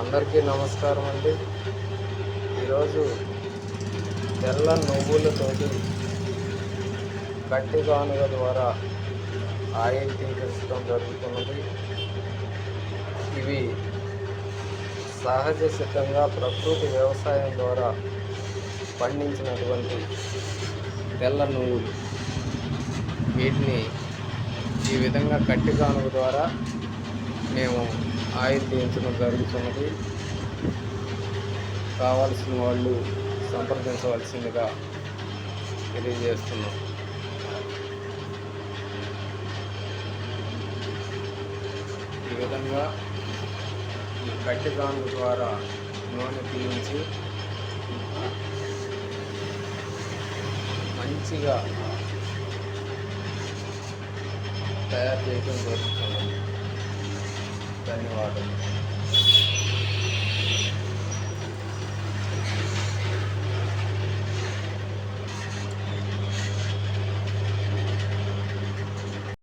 అందరికీ నమస్కారం అండి. ఈరోజు తెల్ల నువ్వులతోటి గట్టి కానుక ద్వారా ఆయిల్ తీపించడం జరుగుతున్నది. ఇవి సహజ సిద్ధంగా ప్రకృతి వ్యవసాయం ద్వారా పండించినటువంటి తెల్ల నువ్వులు. వీటిని ఈ విధంగా కట్టి కానుక ద్వారా మేము ఆయిల్ జరుగుతున్నది. కావాల్సిన వాళ్ళు సంప్రదించవలసిందిగా తెలియజేస్తున్నాం. ఈ విధంగా ఈ కట్టి ద్వారా నూనె పీయించి మంచిగా తయారు చేయడం జరుగుతుంది ధన్యవాదాలు